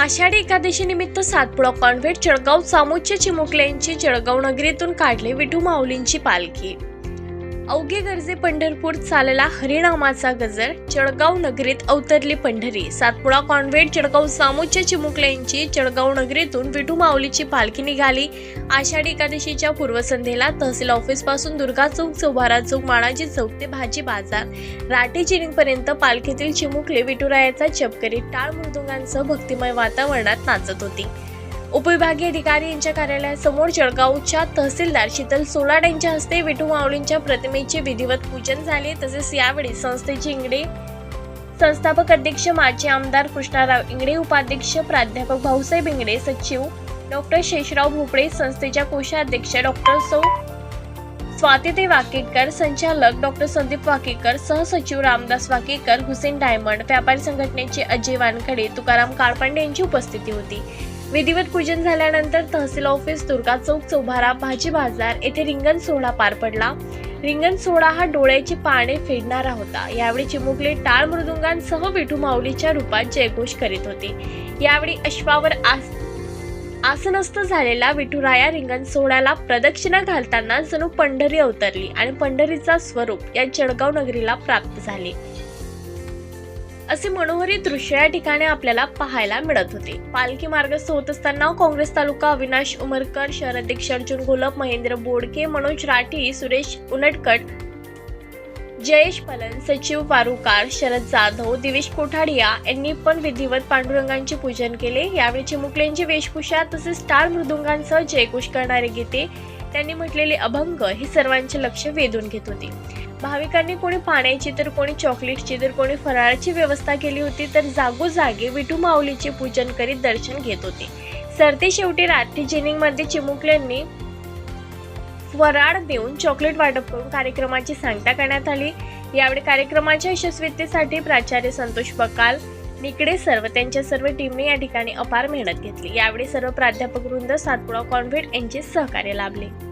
आषाढी एकादशी निमित्त सातपुडा कॉन्व्हेंट जळगाव सामोच्च चिमुकल्यांची जळगाव नगरीतून काढले विठू माऊलींची पालखी. अवघे गरजे पंढरपूर चालला हरिनामाचा गजर. चडगाव नगरीत अवतरली पंढरी. सातपुडा कॉन्व्हेंट चडगाव सामोच्या चिमुकले यांची चडगाव नगरीतून विठू माऊलीची पालखी निघाली. आषाढी एकादशीच्या पूर्वसंध्येला तहसील ऑफिसपासून दुर्गा चौक चौभारा चौक माणाजी चौक ते भाजी बाजार. राठी चिरिंगपर्यंत पालखीतील चिमुकले विठुरायाचा चपकरी टाळ मृदुंगांसह भक्तिमय वातावरणात नाचत होती. उपविभागीय अधिकारी यांच्या कार्यालयासमोर जळगावच्या तहसीलदार शीतल सोलाड यांच्या हस्ते विठू माऊलींच्या प्रतिमेचे विधिवत पूजन झाले. तसेच यावेळी संस्थेचे इंगडे संस्थापक अध्यक्ष माजी आमदार कृष्णाराव इंगडे उपाध्यक्ष प्राध्यापक भाऊसाहेब इंगडे सचिव डॉक्टर शेषराव भोपळे संस्थेच्या कोषाध्यक्ष डॉक्टर सौ स्वातिते वाकेकर संचालक डॉक्टर संदीप वाकेकर सहसचिव रामदास वाकेकर हुसेन डायमंड व्यापारी संघटनेचे अजय वानखडे तुकाराम काळपांडे यांची उपस्थिती होती. विधिवत पूजन झाल्यानंतर तहसील ऑफिस दुर्गा चौक चौभारा भाजी बाजार येथे रिंगण सोहळा पार पडला. रिंगण सोहळा हा डोळ्याची पाने फेडणारा होता. यावेळी चिमुकले टाळ मृदुंगांसह विठू माऊलीच्या रूपात जयघोष करीत होते. यावेळी अश्वावर आस आसनस्थ झालेला विठुराया रिंगण सोहळ्याला प्रदक्षिणा घालताना जणू पंढरी अवतरली आणि पंढरीचा स्वरूप या जळगाव नगरीला प्राप्त झाले. असे मनोहरी दृश्य या ठिकाणी आपल्याला पाहायला मिळत होते. पालखी मार्गस्थ होत असताना काँग्रेस तालुका अविनाश उमरकर शहर अध्यक्ष अर्जुन घोलप महेंद्र बोडके मनोज राठी सुरेश उनटकट जयेश पलन सचिव पारुकार शरद जाधव दिवेश कोठाडिया यांनी पण विधिवत पांडुरंगांचे पूजन केले. यावेळी चिमुकल्यांची वेशभूषा तसेच स्टार मृदुंगांसह जयघोष करणारे गीते त्यांनी म्हटलेले अभंग हे सर्वांचे लक्ष वेधून घेत होते. भाविकांनी कोणी पाण्याची तर कोणी चॉकलेटची तर कोणी फराळाची व्यवस्था केली होती तर जागोजागी विठू माऊलीचे पूजन करीत दर्शन घेत होते. सरते शेवटी रात्री जिनिंगमध्ये चिमुकल्यांनी फराळ देऊन चॉकलेट वाटप करून कार्यक्रमाची सांगता करण्यात आली. यावेळी कार्यक्रमाच्या यशस्वीतेसाठी प्राचार्य संतोष बकाल निकडे सर्व त्यांच्या सर्व टीमने या ठिकाणी अपार मेहनत घेतली. यावेळी सर्व प्राध्यापक वृंद सातपुडा कॉन्व्हेंट यांचे सहकार्य लाभले.